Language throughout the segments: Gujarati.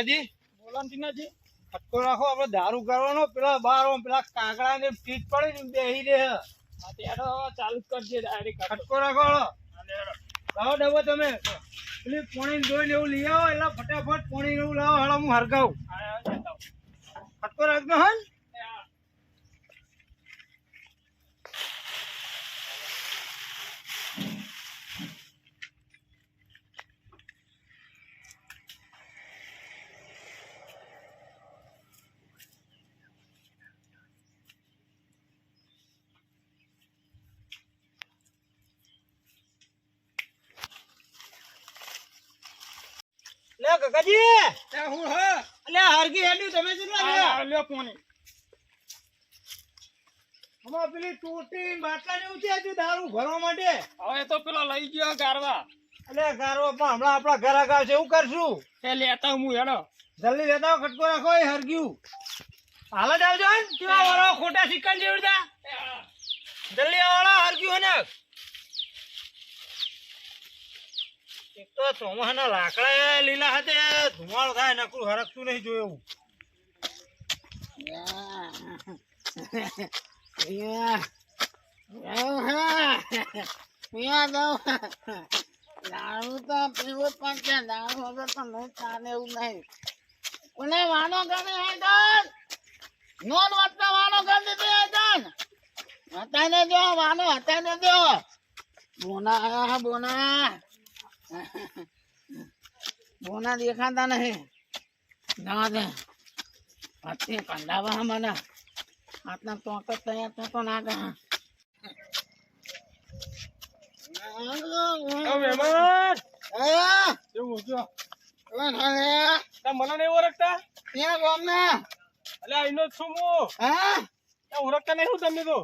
કાકાજી બોલો ટીનાજી ફટકો રાખો આપણે દારૂ કરવાનો પેલા બાર પેલા કાકડા ને પીટ પડે ને બેહી રે ચાલુ કરજે ડાયરેક્ટ ફટકો રાખો. લાવો ડબો તમે. પેલી પોણી જોઈને એવું લઈ આવો એટલે ફટાફટ પોણી એવું લાવો. હળો હું હરગાવું. ફટકો રાખજો હા. લે કાકાજી. હું હ? અલે હરગી હેડ્યું તમે જ લે? લ્યો પોણી. હમણાં પેલી ટોટી બાટલા ને છે દારૂ ભરવા માટે? હવે તો પેલો લઈ ગયો ગારવા. અલે ગારવા પણ હમણાં આપણા ઘર આગળ છે એવું કરશું? એ લેતા હું હેડો. જલ્દી લેતા ખટકો રાખો એ હરગ્યું. હાલ જ આવજો કેવા વાળો ખોટા સિક્કા જેવડી તા જલ્દી આવો હરગ્યું ને એક તો ચોમાસાના લાકડા લીલા હાથે ધુમાડો થાય નકરું હરકતું નહીં જોયું દારૂ તો પીવો પણ છે દારૂ વગર તો નહીં ચાલે એવું. નહીં કોને વાનો કરે હેડન નોન વાતના વાનો કરી દીધી હેડન હટાઈને જો વાનો હટાઈને જો બોના બોના. બોના દેખાતા નહીં. ના દે. હાથથી કંડાવા મને. ચોક જ તૈયાર થતો ના ગયા મને નહીં ઓળખતા? ત્યાં ગામના એટલે અહીંનો છું હું. હા? ઓળખતા નહીં હું તમને તો?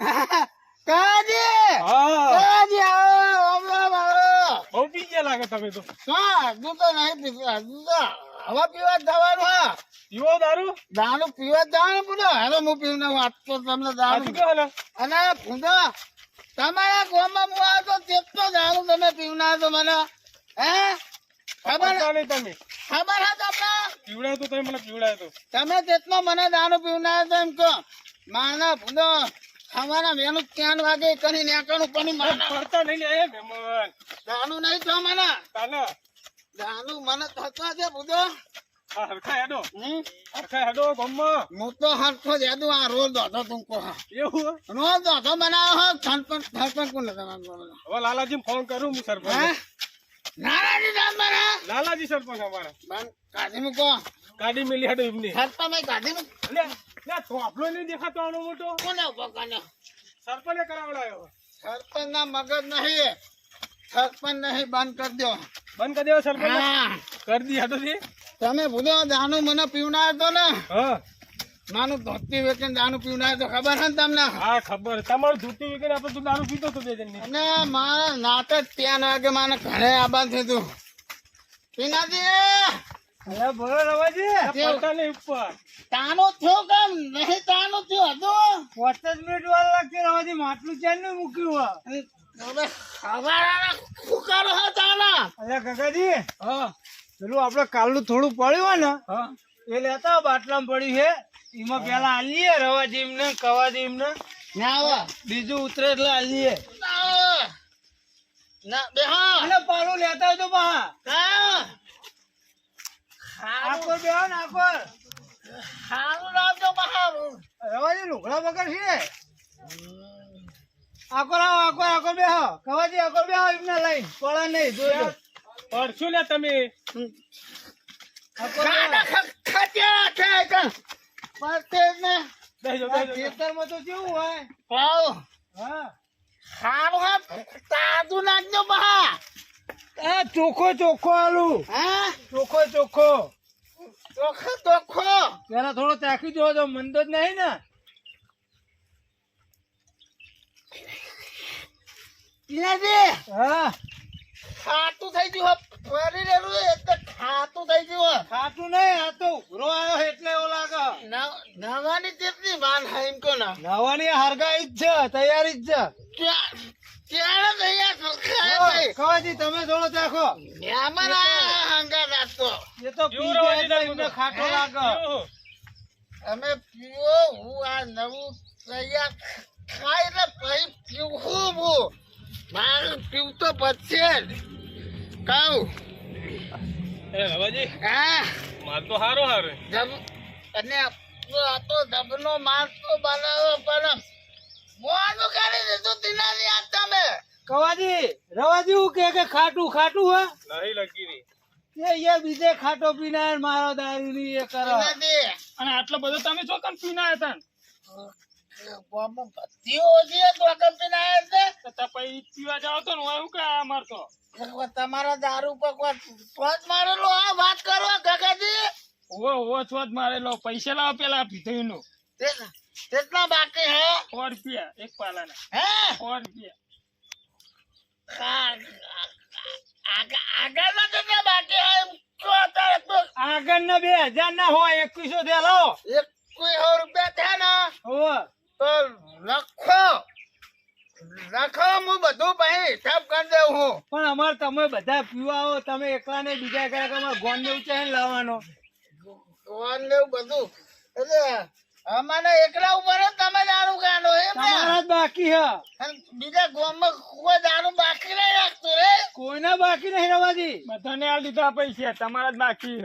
કાજી! હા. કાજી આવો હમણાં આવો બહુ પી ગયા લાગે તમે તો. હા હજુ તો નહીં પીધું હજુ હવા પીવા જવાનું હા. પીવો દારૂ? દારૂ પીવા જવાનું પૂરો હેલો હું પીવું વાત તો તમને દારૂ અને પૂંજો તમારા ગામમાં હું આવ્યો તો તેટલો દારૂ તમે પીવના છો મને હે? ખબર તમે. ખબર હા તમને? પીવડાય તો તમે મને પીવડાય તો. તમે તેટલો મને દારૂ પીવના છો એમ કહો. માના પૂંજો સવારે વહેલું ત્રણ વાગે કરી નેકણું પણ માના. પડતા નહીં લે મહેમાન. દારૂ નહીં તો મને ચાલો દાનું મને થતો છે હા હરખા હેડો. હમ? હરખા હેડો ગામમાં. હું તો હરખો જ તું આ રોજ દોધો તું કહો. એવું રોજ દોધો બનાવો હો થનપન થનપન તમારા ગામમાં? હવે લાલાજી ફોન કરું હું હે? સરપંચ નારાજી દામ મારા. લાલાજી સરપંચ અમારા. બંધ કાઢી મૂકો. કાઢી મિલી હેડો એમની. સરપંચ કાઢી મૂકો થોપલો નહીં દેખાતો આનો મોટો. કોને ઊભો સરપંચે કરાવડાયો. સરપંચ ના મગજ નહીં. સરપંચ નહીં બંધ કરી દો બંધ કરી દેવો સરપંચ કરી દીધા હેડો તમે ભૂલો દાનું મને પીવનાર તો ને. હા. માનું ધોતી વેચીને દાનું પીવનાર તો ખબર છે ને તમને? હા ખબર. તમારું ધોતી વીકીને આપણે તું દારૂ પીતો તો બે જણની. અને મારા નાટક ત્યાં વાગે મારે ઘરે આબાદ થયું પીનાજી! અરે બોલો રવાજી. ઉપર. તાનો થયો કેમ? નહીં તાનું થયું. હતું પાંચ જ મિનિટ વાર લાગશે રવાજી માટલું ચાલ ને મૂક્યું હવે ખબર શું કરો છો તાના. અરે કાકાજી પેલું આપડે કાલનું થોડું પડ્યું હોય ને હા. એ લેતા બાટલા બાટલામાં પડ્યું છે. એમાં પેલા આલીએ રવાજી એમને કવાજી એમને. ના આવો. બીજું ઉતરે એટલે આલીએ. ના બે હા પાલું લેતા તો બા હા. આખો બેહો ને આખો હારું લાવજો બહારું. રવાજી લુગડા વગર છે. આખો આવો આખો આખો બેહો. કવાજી આખો બેહો એમને લઈને. પડા નહીં જોજો પડશું ને તમે. આખો ખાડા ખ- ખટ્યા છે પડતે ને ખેતરમાં તો કેવું હોય. હા. હા તાજુ નાખજો બહા એ ચોખ્ખો ચોખ્ખો આલુ. હા? ચોખ્ખો ચોખ્ખો. ચોખ્ખો ચોખ્ખો. પેલા થોડો ચાખી જોવો તો મંદો જ નહીં ને. પીનાજી હા. ખાતું થઈ ગયું ફરી રહેલું એટલે ખાતું થઈ ગયું. ખાતું નહીં આ તો ઉઘરો આવ્યો એટલે એવો લાગે. નવ- નવાની કેટલી હે એમ કહો ના નવાની હરગાઈ જ છે તૈયારી જ છે. તમે ચાખો. એ તો એમને ખાટો લાગે. અમે પીવો હું આ નવું તૈયાર ખાય એટલે પછી પીવું. હું મારે પીવું તો પછી જ. કહું. હા. માલ તો હારો હારો. અને આ તો ધબનો માસ તો બનાવ્યો પણ મોનું કરી દીધું દિનાની આ તમે. કવાજી રવાજી હું કે કે ખાટું ખાટું હે. નહીં લગી ની તે અહીંયા બીજે ખાટો પીના મારો દારૂ ની એ કરો. અને આટલો બધો તમે કામ પીને ઓછી તો આગળ પીને આવ્યા છે. હતા તો પછી પીવા જાવ તો ને હું મારતો તમારા દારૂ ટોચ મારેલો આ વાત કરો કાકાજી. ઓવો છો જ મારેલો. પૈસા લાવો પેલા ભીતરીનું તે- કેટલા बाकी है? सौ रुपया एक पाला ना આ- આ- આગળના કેટલા બાકી હે અત્યારે તો આગળના બે હજાર ના હોય એકવીસો દે લો એકવીસો રૂપિયા થયા ને. તો લખો લખો હું બધું પછી હિસાબ કરી દઉં હું પણ અમારે તમે બધા પીવા આવો તમે એકલા ને બીજા કરે અમારે ગોન લેવું છે લાવવાનો. ફોન લેવું બધું. એટલે અમારે એકલા ઉપર તમે દારૂ કાઢો એમ મારા તમારા જ બાકી હા. બીજા ગામમાં કોઈ દારૂ બાકી નહીં રાખતો રે કોઈના બાકી નહીં રવાજી બધાને આ લીધા પૈસા તમારા જ બાકી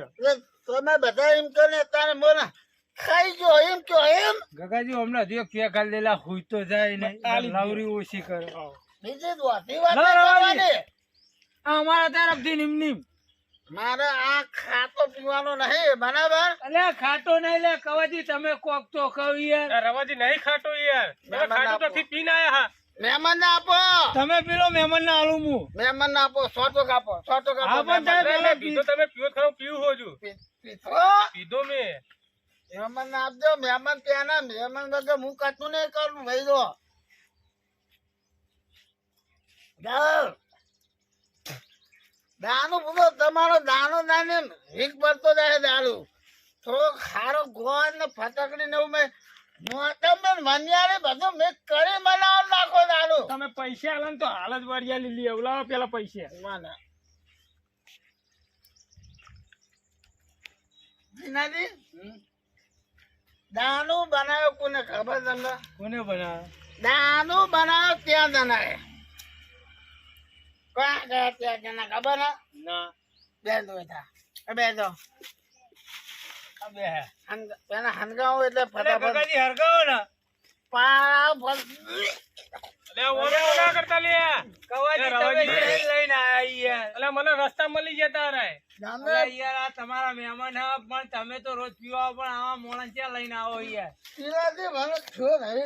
તમે બધા એમ કહો ને તારે મોના ખાઈ જો એમ કહો એમ? ગગાજી હમણાં હજુ એક ખાલી લેલા દેલા હુઈ તો જાય નહીં આલી લાવરી ઓછી કરે. બીજી વાત ના, આ અમારા તરફથી નિમ નિમ મારે આ ખાતો પીવાનો નહીં બરાબર? અલે ખાટો નહીં લે કવાજી તમે કોક તો કહો યાર. રવાજી નહીં ખાટો યાર. તમે મહેમાન તો થી પીને આયા હા. મહેમાન ને આપો. તમે પેલો મહેમાન ના આલુ હું મહેમાન ને આપો સો ટકા આપો સો ટકા હા, આપો પણ સાહેબ, મહેમાન. પીધો તમે પીવો ખરો પીવું હોજુ પીધો? પીધો મેં. મહેમાન ને આપજો મહેમાન ત્યાંના મહેમાન વગર હું કાતું નહીં કરું ભાઈ દો જાઓ. દારૂ પૂરો તમારો દાનો દાને વીક પડતો જાય દારૂ. થોડો ખારો ગોળ ને ફટકડી ને મેં ને મનિયારે બધું મેં કરી બનાવો નાખો દારૂ. તમે પૈસા ને તો હાલ જ વરિયા લીલી પેલા પૈસા. મને જીનાજી દારૂ બનાવ્યો કોને ખબર તમને? કોને બનાવે દારૂ બનાવ્યો ત્યાં જણાય ગયા ત્યાં ખબર ના. બે દો બે દો બે એટલે ફટાફટ હરગાવો ને. મને રસ્તા મળી જતા રે તમે યાર આ તમારા મહેમાન હે પણ તમે તો રોજ પીવા પણ આવા મોણા ક્યાં લઈને આવો યાર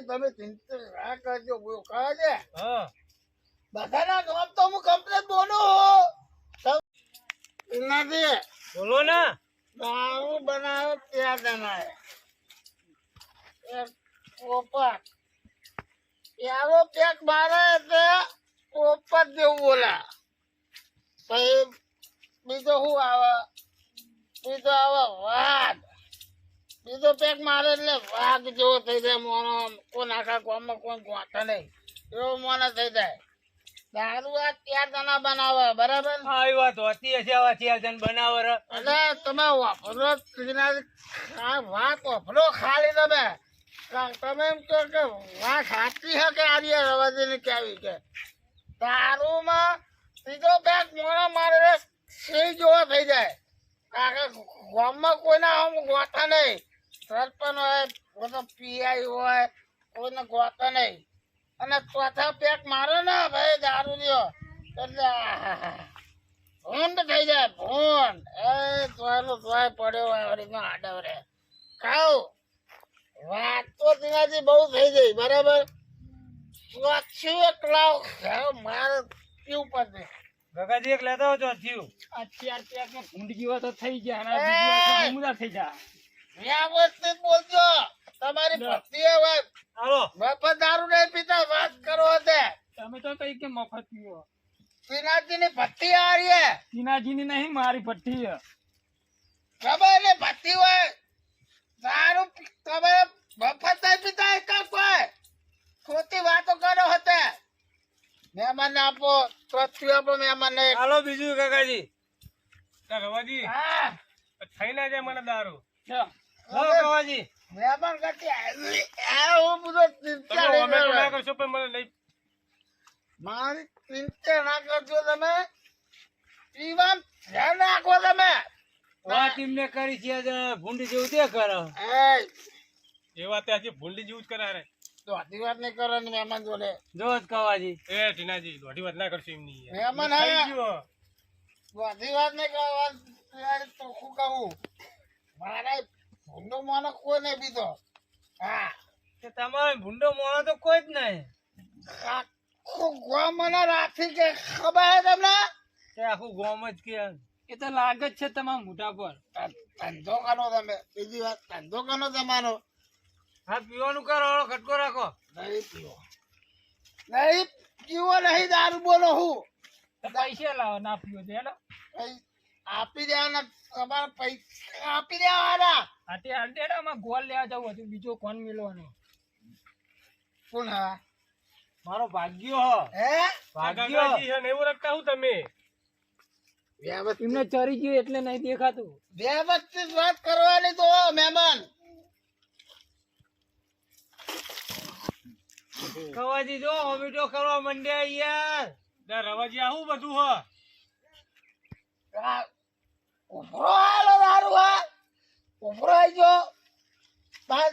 તમે ચિંતા ના કરજો છે હા. બધાના નામ તો હું કમ્પ્લેટ બોલું પીલાથી બોલો ને. દારૂ બનાવે ત્યાં જણાય. એક પોપટ એવો પેક મારે એટલે પોપટ જેવું બોલા પછી બીજો શું આવે? બીજો આવે વાઘ. બીજો પેક મારે એટલે વાઘ જેવો થઈ જાય. મોનો કોઈ આખા ગામમાં કોઈ ગોઠે નહીં. એવો મોનો થઈ જાય. દારૂ આ ચાર જણા બનાવે બરાબર? આવી વાત હોતી હશે આવા ચાર જણ બનાવો રે. તમે વાપરો આ વાત વાપરો ખાલી તમે. તમે એમ કહો કે વાત સાચી છે કે આર્ય રવાજીની કેવી કે? દારૂમાં ત્રીજો બેગ મોણો મારે સિંહ જોવા થઈ જાય. આખા ગામમાં કોઈના આમ ગોતા નહીં. સરપંચ હોય કોઈ પીઆઈ હોય કોઈને ગોતા નહીં. અને ચોથા પેક મારો ને ભાઈ દારૂ લ્યો. એટલે ભૂંડ થઈ જાય ભૂંડ. એ તોયનો તોય પડ્યો હોય આડવ આડવરે. ખાવ. વાત તો તેનાથી બહુ થઈ ગઈ બરાબર? સ્વચ્છું એક લાવ ખાવ મારે પીવું પડશે. ગગાજી એક લેતા હોય ચોથિયું આ પેક ભૂંડ જેવા તો થઈ ગયા થઈ ગયા વ્યવસ્થિત બોલજો. તમારી ભક્તિ હવે હાલો. મફત દારૂ નહીં પીતા વાત કરો તે. તમે તો કઈ કે મફત પીવો. પિનાજીની ભક્તિ આ રહી હે. ટીનાજીની નહીં મારી પટ્ટી હે. ખબર ને ભક્તિ હોય. દારૂ પી- તમે મફત નહીં પીતા એક કોઈ. ખોટી વાતો કરો હતે મહેમાન આપો પૃથ્વી આપો મહેમાનને હાલો બીજું કાકાજી. કાકાજી રવાજી હા થઈ ના જાય મને દારૂ. હા લો કાકાજી મહેમાન કરતી આ હું બધો ચિંતા ના કરશો પણ મને મારી ચિંતા ના કરજો તમે. પીવા ધ્યાન રાખો તમે. વાત એમને કરી છે ભૂંડી જેવું તે કરો. એ વાત હજી ભૂંડી જેવું જ કરે કરારે. દોઢી વાત નહીં કરો ને મહેમાન જોડે. જો જ કવાજી. એ ટીનાજી દોઢી વાત ના કરશો એમની. મહેમાન. ગયો. દોઢી વાત નહીં કરવા તો શું કહું. મારે ભૂંડો માનો કોઈ નહીં બીજો? હા. કે તમારે ભૂંડો મોણો તો કોઈ જ નહીં. આખું ગામ મને રાખી કે ખબર હે તમને? આખું ગોમ જ કે. એ તો લાગે જ છે તમારા મોઢા પર. ધંધો કરો તમે. બીજી વાત ધંધો કરો તમારો. હા પીવાનું કરો ખટકો રાખો. નહીં પીવો. નહીં પીવો નહીં દારૂ બોલો હું. પૈસા લાવો ના પીવો તો આપી દેવાના તમારે પૈસા આપી દેવાના. હાથે હાથે ગોલ લેવા જવું હતું બીજો કોણ મિલવાનો કોણ હા? મારો ભાગ્યો હે. ભાગ્યો. છે ને એવું રખતા હું તમે? વ્યવસ્થિત એમને ચરી ગયું એટલે નહીં દેખાતું. વ્યવસ્થિત વાત કરવાની તો મહેમાન. કવાજી જો ઓમિટો કરવા મંડ્યા યાર. ના, રવાજી આવું બધું હ? આ ઉભરો હાલો દારૂ હા? ઉભરો આવી ગયો બાર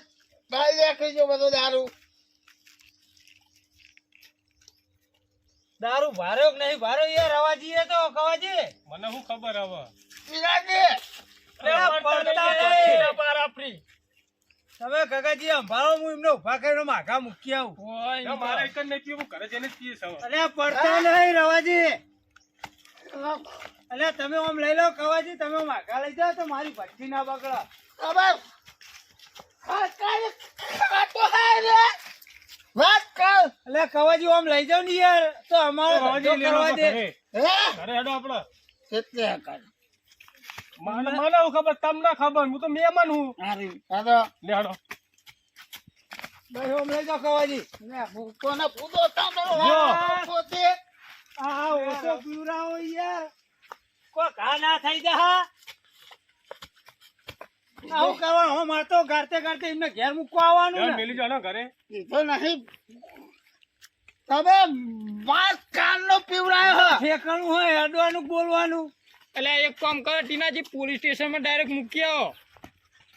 બાર દેખાઈ ગયો બધો દારૂ. દારૂ ભાર્યો કે નહીં ભાર્યો યાર? રવાજી એ તો કવાજી મને શું ખબર હવે? પીરાજી. અરે પડતા નહીં. તમે કાકાજી સંભાળો હું એમને ઊભા કરીને માઘા મૂકી આવું. મારે એક જ નહીં પીવું ઘરે જઈને પીએ અરે પડતા નહીં રવાજી અલે તમે આમ લઈ લો કવાજી તમે માઘા લઈ જાઓ તો મારી ભઠ્ઠી ના બગડો. ખબર? વાત કર. અલે કવાજી આમ લઈ જાઓ ને યાર તો અમારો રવાજી કરવા દે. હે? ઘરે હેડો આપડે કેટલે કર. મને મને ખબર? તમને ખબર? હું તો મહેમાન હું. લે હેડો. આમ લઈ જાઓ કવાજી ને ભૂતોને પૂતો તમે જો. પોતે આ ઓછો પીવડાવો યાર. કોઈ ઘા ના થઈ જા હા? આવું કરવાનું હો મારે ગારતે ગારતે એમને ઘેર મૂકવા આવવાનું ને. મેલી જાઓ ઘરે. કીધો નહીં. તમે વાત કાનનો પીવડાયો હો. હોય અડવાનું બોલવાનું. એટલે એક કામ કરો ટીનાજી પોલીસ સ્ટેશનમાં ડાયરેક્ટ મૂકી આવો.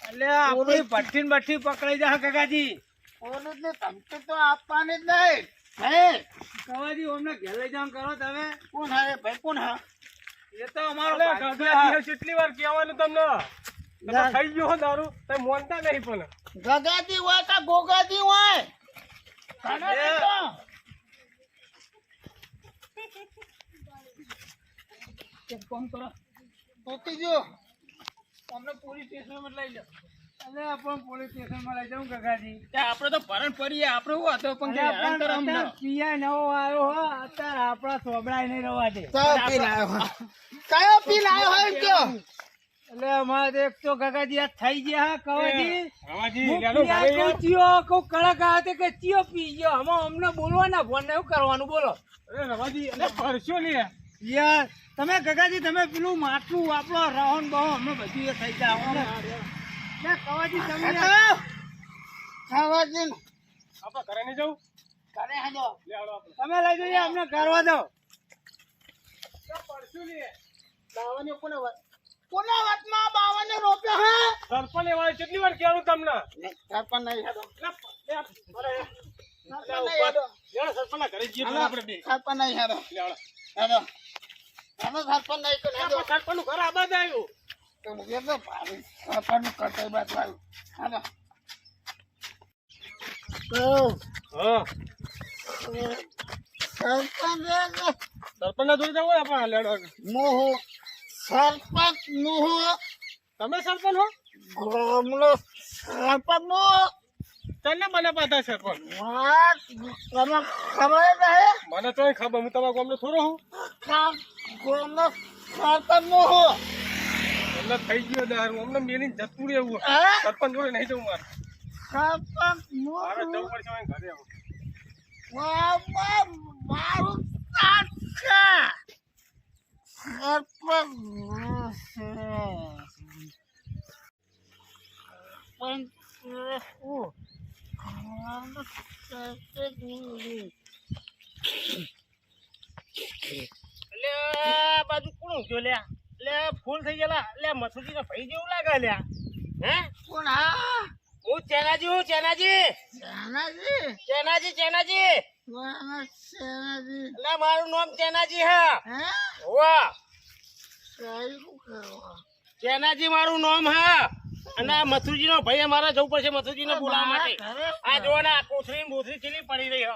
એટલે આપણી ભઠ્ઠી ને બઠ્ઠી પકડાઈ જા કાકાજી. પોલીસને ધમકી તો આપવાની જ નહીં. હે? કવાજી ઓમને ઘેર લઈ જવાનું કરો તમે. કોણ હે ભાઈ કોણ હા? એ તો અમારો ગગા કેટલી વાર કહેવાનું તમને? તમે ખાઈ ગયો દારૂ. તમે મોનતા નહીં પણ. ગગાજી હોય કે ગોગાજી હોય? એ. કામ કરો. પોતી જો તમને પોલીસ સ્ટેશનમાં લઈ લો તો હતો પણ નવો આવ્યો હો અત્યારે સોબડાય નહીં રવા દે. કયો પી લાયો હોય કયો. એટલે અમારે એક તો આ થઈ ગયા કવાજી. ચિયો કડક આવે કે ચિયો પી ગયો. આમાં અમને બોલવાના ફોન ને એવું કરવાનું બોલો. રવાજી અરે પરસ્યો લે યાર તમે ગગાજી તમે પેલું માટલું આપણો રહન બહો અમે બધું એ થઈ જાય કવાજી ખાવાજી આપણે ઘરે નહીં જવું? કરે હેજો લે હેડો આપણે. તમે લઈ જઈએ અમને કરવા દો. બાવાને કોને વાત? કોના વાતમાં બાવાને રોપ્યો હે? સરપંચ એવા કેટલી વાર કેવું તમને? સરપંચ નહીં હેડો. સરપંચ નહીં ઘરે જઈએ આપણે સરપંચ નહીં હેડો. હેડો. હેડો. હેડો સરપંચ નહીં તો હેડો ઘર આબાદ આવ્યું. તો એ તો ભારી સરપંચ કટાઈ બાદ આવ્યું હા. સરપંચ. સરપંચના જોડે જવું આપણે લેડો મુહુ સરપંચ મુહુ તમે સરપંચ હો? ગામનો સરપંચ મુહુ તને મને પાતા સરપંચ. તમે ખબર નહીં મને તો ખબર હું તમારા ગામનો થોડો હું. ગામનો સરપંચ મુહુ એમને થઈ ગયો દારૂ. અમને બેની જતું રહેવું. સરપંચ જોડે નહીં જવું મારે. મારે જવું પડશે મારે ઘરે આવું. મારું સરપંચ બાજુ કોણ ગયો લ્યા? એટલે ફૂલ થઈ ગયેલા. એટલે મથુજી ભાઈ જેવું લાગે લ્યા હે? કોણ? હા. હું ચેનાજી હું ચેનાજી. ચેનાજી? ચેનાજી ચેનાજી. ચેનાજી? એટલે મારું નામ ચેનાજી હા. વાહ. ચેનાજી મારું નામ હા. અને મથુરજી નો ભાઈ અમારે જવું પડશે મથુરજી ને બોલાવવા માટે. આ જો ને કોથળી ને ચીલી પડી રહી હે.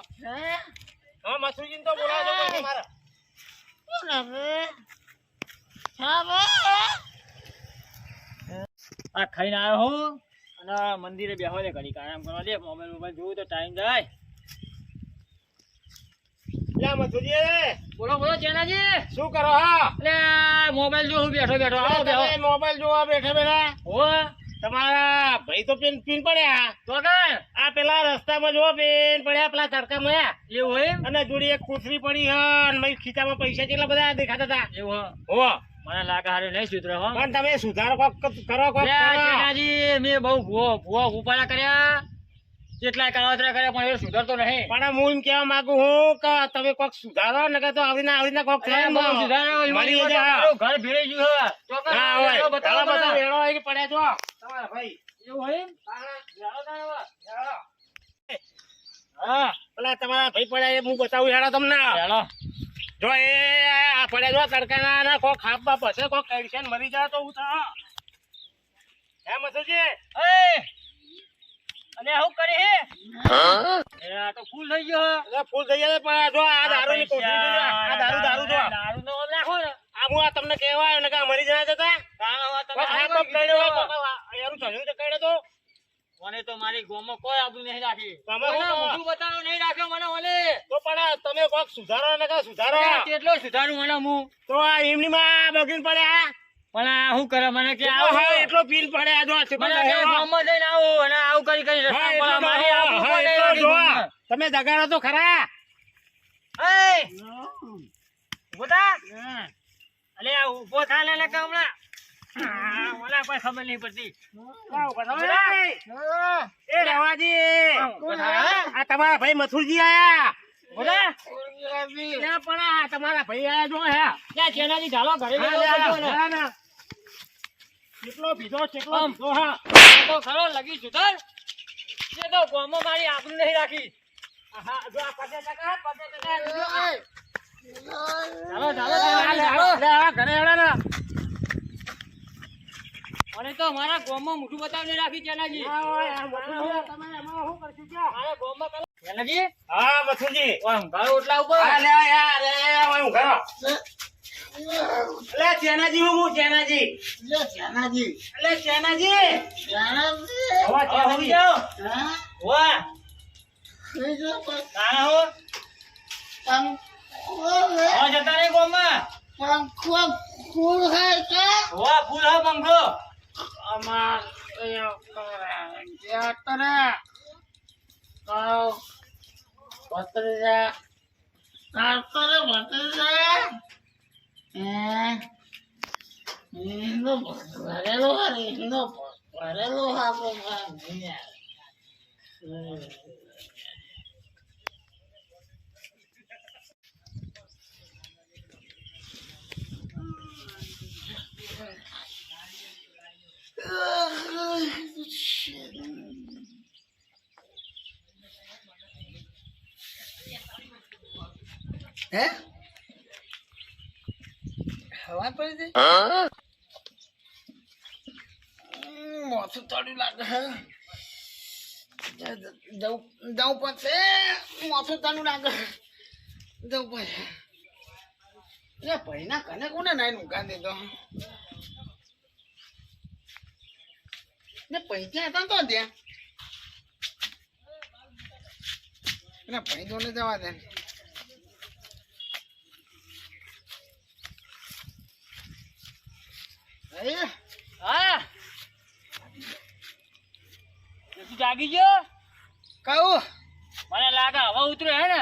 હા? મથુરજી ને તો બોલાવજો મારે. આ ખાઈને આવ્યો હું અને મંદિરે બેહો દે ઘડી આરામ કરવા દે મોબાઈલ મોબાઈલ જોવું તો ટાઈમ જાય. લે મથુરજી બોલો બોલો ચેનાજી. શું કરો હા? મોબાઈલ જો હું બેઠો બેઠો આવો બેહો. મોબાઈલ જોવા બેઠા બેઠા હો. તમારા ભાઈ તો પેન પીન પડ્યા. તો આ પેલા રસ્તામાં જો પેન પડ્યા પેલા તડકામાં એવું હોય અને જોડી એક કોથળી પડી હ અને ખીચામાં પૈસા કેટલા બધા દેખાતા હતા? એવું હો મને લાગે હારે નહીં સુધરે હો પણ તમે સુધારો કોક કરો કોક લે, મે બહુ ભૂવો ભૂવો ઉપાડા કર્યા કેટલાય કાળોતરા કર્યા પણ એ સુધરતો નહીં પણ હું એમ કહેવા માંગુ હું કે તમે કોક સુધારો ને તો આવડીને આવડીને કોક સુધારો જાય. ઘર ભેળાઈ ગયું તો ના હોય બતાવો બધા. વેણો અહીં પડ્યા જો તમારા ભાઈ એવું હોય? વેણો તારે હવે. હા પેલા તમારા ભાઈ પડ્યા એ હું બતાવું હેડો તમને વેણો. જો એ આ પડ્યા જો તડકાના ને કોક બાપ હશે કોક એડિશન મરી જાય તો હું થા. હે મસુજી એય! અને આવું કરે હે? એ આ તો ફૂલ થઈ ગયો. હે. ફૂલ થઈ જાય પણ જો આ દારૂ ની કોથળી જો આ દારૂ દારૂ જો. દારૂ નો નાખો ને આ હું આ તમને કેવા આવ્યો ને કે મરી જાય જતા તમે તો કઈ તો? મને તો મારી ગોમો કોઈ આબુ નહીં રાખી. તમે મોઢું બતાવો નહીં રાખ્યો મને ઓલે. તો પણ તમે કોક સુધારો ને કા સુધારો? કેટલો સુધારું મને હું? તો આ એમની માં બગીન પડ્યા પણ આ શું કરે મને કે આવો? એટલો પીલ આ જો ગામમાં જઈને આવું અને આવું કરી કરી રસ્તા મારી જો. તમે દગાડો તો ખરા. એ! ઊભો થા. અલે આ ઊભો થા ને ઓલા નહીં તમારા ભાઈ મથુરજી આયા તમારા ભાઈ રાખી. મને તો મારા ગોમમાં મોઢું બતાવીને રાખી ચેનાજી ચેનાજી હા. મથુરજી. ઓમ ઓટલા ઉપર? લે, ચેનાજી હું હું ચેનાજી. લે, ચેનાજી. સેનાજી હવા ચેનાજી. વાહ બીજો હો. પંખો લે હવે જતા રે ગામમાં. પંખો ફૂલ હે કે વાહ ફૂલ હા પંખો. આમાં યાત્રા કાવ પત્રિકા કાતરે એ હિન્દુ ભરેલો હિન્દુ ભરેલો આપણે હે? હવા પડી ગઈ? મોથું તળ્યું લાગે જવું જવું પડશે મોથું તળ્યું લાગે. જવું પડશે એટલે ભાઈના કને કોને નાઈ નુકા દીધો? ને પૈસા હતા તો ત્યાં એટલે પૈસો ને જવા દે તું જાગી ગયો કહું મને લાગે હવા ઉતરે હે ને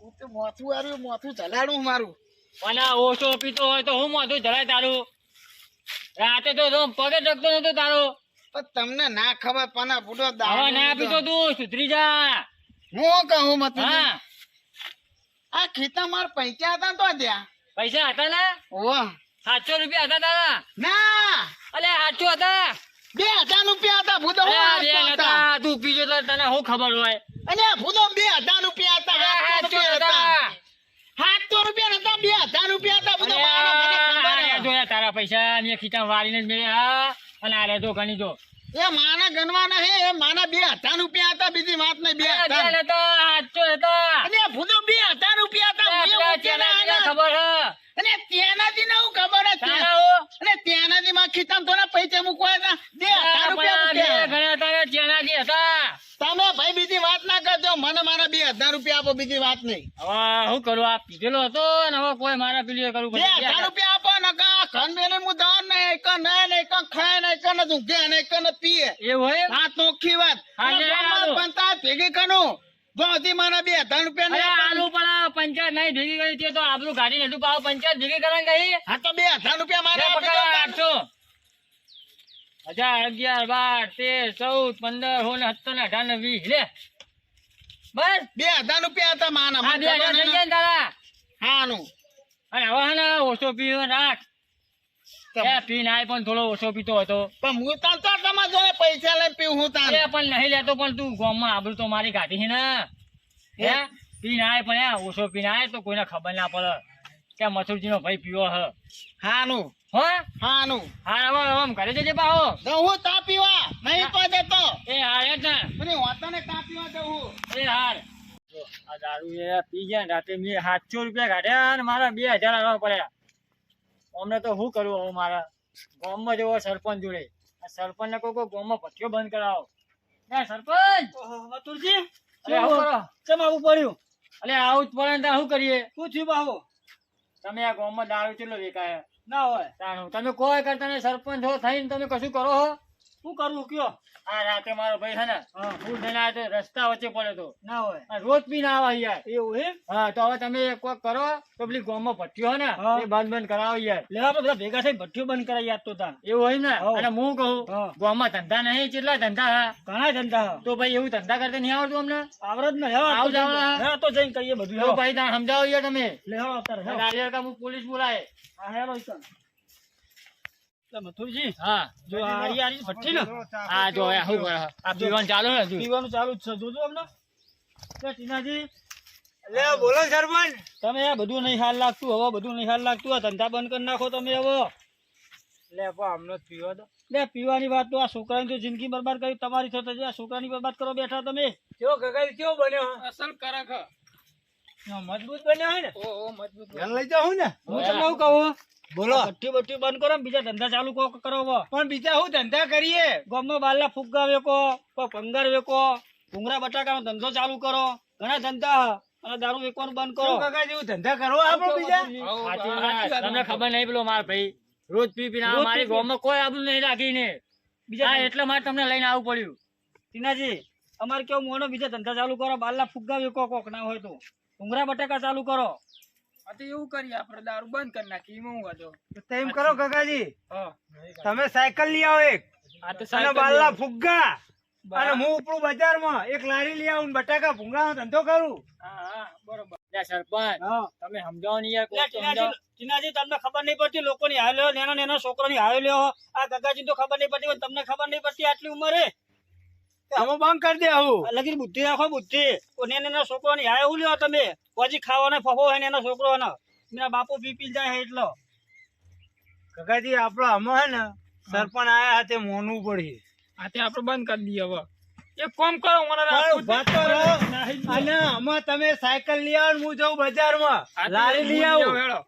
હું તો મોથું આવ્યું મોથું ચલાડું મારું મને ઓછો પીતો હોય તો હું મોઢું જલાય તારું રાતે તો પગે જગતો નતો તારો તમને ના ખબર પાના બુડો દાવા ના પીતો તું સુધરી જા. હું કહું મત હા. આ ખેતર માર પૈસા હતા તો ત્યાં પૈસા હતા ને? ઓ સાતસો રૂપિયા હતા તારા. ના. અલે સાતસો હતા. બે હજાર રૂપિયા હતા ભૂતો તું પીજો તો તને શું ખબર હોય. અને ભૂતો બે હજાર રૂપિયા હતા સાતસો રૂપિયા હતા. બે હજાર રૂપિયા હતા ભૂતો હે. તારા પૈસા મેં ખીચા વાળીને જ મેળ્યા. અને આ રે જો ગણી જો. એ માના ગણવાના હે એ માના બે હજાર રૂપિયા હતા બીજી વાત નહીં બે હજાર. હતા હતા. અને ભૂતો બે હજાર રૂપિયા હતા અરે હું પેલા મૂકેલા ચેલાજીને આના. ખબર હે. અને ત્યાંનાથી ને હું ખબર જ છે. તારા હો. અને ત્યાંનાથી માં ખીચામાં થોડા પૈસા મૂકવા હતા. બે હજાર રૂપિયા આ બે મૂક્યા. ગણ્યા તારા ચેલાજી હતા. તમે ભાઈ બીજી વાત ના કરજો મને મારા બે હજાર રૂપિયા આપો બીજી વાત નહીં. હવે શું કરું? આ પીધેલો હતો ને હવે કોઈ મારા પેલી કરવું બે હજાર. રૂપિયા આપો ને કા ખન મેલે હું દાન નહીં એક નહીં એક ખાય ને એક ને ઊંઘે ને એક ને પીએ. એવું હોય આ ચોખ્ખી વાત. હા, અને લે, ગામમાં આલો. પંચાયત ભેગી કરું. જો મારા બે હજાર રૂપિયા નહીં આલુ પણ પંચાયત નહીં ભેગી કરી તે તો આબરૂ ગાડી નતું પાવ પંચાયત ભેગી કરવા ગઈ હા તો બે હજાર રૂપિયા મારે લે આપી પકડ દો. આઠસો. હજાર અગિયાર બાર તેર ચૌદ પંદર સોળ ને સત્તર ને અઢાર ને વીસ લે. બસ. બે હજાર રૂપિયા હતા માના આ બે હજાર થઈ ગયા તારા? હાનું. અને હવે ઓછો પીવો રાખ. એ પીને પણ થોડો ઓછો પીતો હતો પણ હું તાર તો તમારા જોડે પૈસા લઈને પીવું હું તાર. પણ નહીં લેતો પણ તું ગામમાં આબરૂ તો મારી કાઢી છે ને. હે? પી આય પણ ઓછો પી આય તો કોઈને ખબર ના પડે કે મથુરજી નો ભાઈ પીવો હ. હાનું. હો? હાનું. હા હવે હવે ઘરે જજે પાહો. તો હું તા પીવા? નહીં તો એ હાર જ ને. મને વાતાને તા પીવા દઉં હું. એ હાર. આ દારૂ એ પી ગયા રાતે મેં સાતસો રૂપિયા કાઢ્યા અને મારા બે હજાર આવવા પડ્યા. અમને તો શું કરવું હવે મારા ગામમાં જવો સરપંચ જોડે? ને ગામમાં બંધ કરાવો. હે સરપંચ? મથુરજી કેમ આવું પડ્યું? અલે આવું જ પડે ને શું કરીએ? શું થયું બાબુ તમે આ ગામમાં દારૂ કેટલો વેચાય? ના હોય. તમે કોઈ કરતા સરપંચ હો થઈને તમે કશું કરો હો? શું કરવું કયો? આ રાતે મારો ભાઈ છે ને ફૂલ થઈને આવ્યો તો રસ્તા વચ્ચે પડ્યો તો ના હોય. રોજ પી ના આવા યાર. એવું હે હા તો હવે તમે એક કોક કરો તો પેલી ગામમાં હોય ને એ બંધ બંધ કરાવો યાર. આપણે બધા ભેગા થઈ ભઠ્ઠીઓ બંધ કરાવી યાર તો તાન એવું હોય ને. અને હું કહું ગોમ ગામમાં ધંધા નહીં કેટલા ધંધા હા? ઘણા ધંધા તો ભાઈ એવું ધંધા કરતા નહીં આવડતું અમને? આવડત ને આવ જાવ તો જઈને કહીએ બધું ભાઈ સમજાવો યાર તમે. લે હું પોલીસ બોલાય હા હેલો. લે મથુરજી હા. જો આરી આરી ભઠ્ઠી ને? હા જો આ કરે. આ પીવાનું ચાલુ ને પીવાનું ચાલુ જ છે. જોજો અમને. ટીનાજી. લે બોલો સરપંચ. તમે આ બધું નહીં હાલ લાગતું હવે બધું નહીં હાલ લાગતું. આ ધંધા બંધ કરી નાખો તમે હવે. લે અમને પીવા દો. લે પીવાની વાત તો આ છોકરાની તો જિંદગી બરબાદ કરી તમારી થતો છે આ છોકરાની બરબાદ કરો બેઠા તમે. કેવો ગગાઈ કેવો બન્યો અસલ કરક મજબૂત બન્યો હોય ને? ઓ મજબૂત લઈ જાઉં ને. હું તમને શું કહું? બોલો. ભઠ્ઠી બઠ્ઠી બંધ કરો ને બીજા ધંધા ચાલુ કરો પણ બીજા શું ધંધા કરીએ? ગામમાં બારલા ફુગ્ગા વેકો કોઈ પંગર વેકો ભૂંગળા બટાકાનો ધંધો ચાલુ કરો. ઘણા ધંધા અને દારૂ વેચવાનું બંધ કરો. ધંધા કરવા સાચી વાત. તમને ખબર નહીં પેલો માર ભાઈ. રોજ પી પીને મારી. ગામમાં કોઈ આબરૂ નહીં રાખીને. બીજા હા એટલે મારે તમને લઈને આવવું પડ્યું. ટીનાજી અમારે કેવું મોનો બીજા ધંધા ચાલુ કરો? બારલા ફુગ્ગા વેકો કોક ના હોય તો. ભૂંગળા બટાકા ચાલુ કરો. એવું કરીએ આપણે દારૂ બંધ કરી નાખીએ એમાં હું વાંધો. તેમ કરો કાકાજી. તમે સાયકલ લઈ આવો એક. અને બાલા ફુગ્ગા. અને હું ઉપરું બજારમાં. એક લારી લઈ આવું બટાકા ભૂંગળાનો ધંધો કરું. હા હા બરોબર. સરપંચ. તમે સમજાવો નહીં યાર તમને ખબર નહીં પડતી લોકોની હાલ લ્યો નેનો છોકરો છોકરાની હાલ લ્યો. આ ગગાજી તો ખબર નહીં પડતી પણ તમને ખબર નહીં પડતી આટલી ઉંમરે? અમે બંધ કરી દે આવું. લગી બુદ્ધિ રાખો બુદ્ધિ. કોને નેના છોકરો ને હાય એવું લ્યો તમે. પછી ખાવાનો ફફો હોય ને એનો છોકરો ને મેરા બાપુ પી જાય એટલો. કાકાજી આપડે આમાં હે ને સરપંચ આયા હાથે મોનું પડી આ તે આપણે બંધ કરી દઈએ હવે. એક કામ કરો અને અમે તમે સાયકલ લઈ આવો હું જાઉં બજારમાં. લારી લઈ આવો.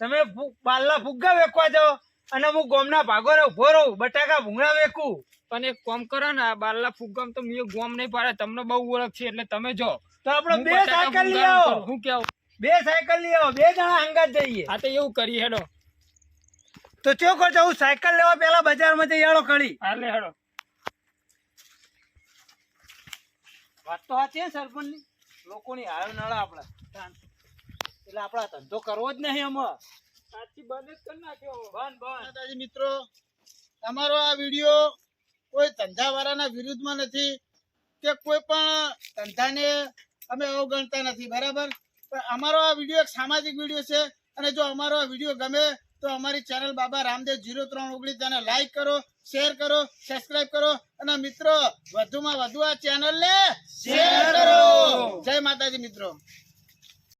તમે બાલ્લા ફુગ્ગા વેકવા જાઓ અને હું ગોમના ભાગોરે ઊભો રહું બટાકા ભૂંગળા વેચું. પણ એક કોમ કરો ને આ બાલા ફુગ્ગામ તો મેં ગોમ નહીં પાડે તમને બહુ ઓળખ છે એટલે તમે જો. તો આપણે બે સાયકલ લઈ આવો. હું કેવું? બે સાયકલ લઈ આવો બે જણા હંગાત જઈએ. આ તો એવું કરી હેડો. તો ચોખો જવું સાયકલ લેવા પેલા બજારમાં જઈ હેડો કડી હાલે હેડો. વાત તો સાચી સરપંચની લોકોની હાલ નળ આપડે એટલે આપડા ધંધો કરવો જ નહીં આમાં સાચી બંધ જ કરી નાખ્યો. બંધ બંધ. દાદાજી મિત્રો તમારો આ વીડિયો કોઈ ધંધાવાળાના વિરુદ્ધમાં નથી કે કોઈ પણ ધંધાને અમે અવગણતા નથી બરાબર? પણ અમારો આ વીડિયો એક સામાજિક વીડિયો છે અને જો અમારો આ વીડિયો ગમે તો અમારી ચેનલ બાબા રામદેવ જીરો ત્રણ ઓગણીસ તેને લાઈક કરો શેર કરો સબસ્ક્રાઇબ કરો અને મિત્રો વધુમાં વધુ આ ચેનલ ને શેર કરો. જય માતાજી મિત્રો.